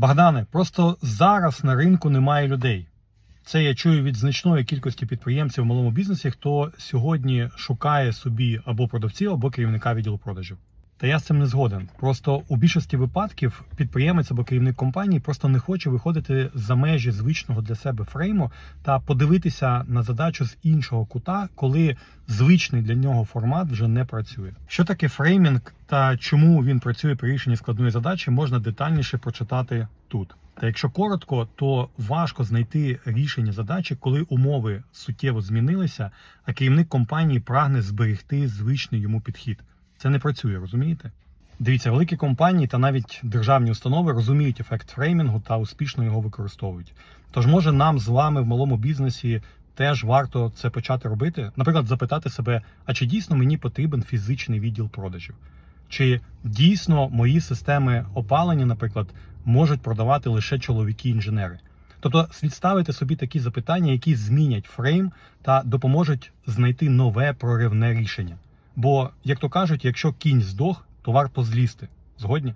Богдане, просто зараз на ринку немає людей. Це я чую від значної кількості підприємців в малому бізнесі, хто сьогодні шукає собі або продавців, або керівника відділу продажів. Та я з цим не згоден. Просто у більшості випадків підприємець або керівник компанії просто не хоче виходити за межі звичного для себе фрейму та подивитися на задачу з іншого кута, коли звичний для нього формат вже не працює. Що таке фреймінг та чому він працює при рішенні складної задачі, можна детальніше прочитати тут. Та якщо коротко, то важко знайти рішення задачі, коли умови суттєво змінилися, а керівник компанії прагне зберегти звичний йому підхід. Це не працює, розумієте? Дивіться, великі компанії та навіть державні установи розуміють ефект фреймінгу та успішно його використовують. Тож, може, нам з вами в малому бізнесі теж варто це почати робити? Наприклад, запитати себе, а чи дійсно мені потрібен фізичний відділ продажів? Чи дійсно мої системи опалення, наприклад, можуть продавати лише чоловіки-інженери? Тобто слід ставити собі такі запитання, які змінять фрейм та допоможуть знайти нове проривне рішення. Бо, як то кажуть, якщо кінь здох, то варто злізти. Згодні?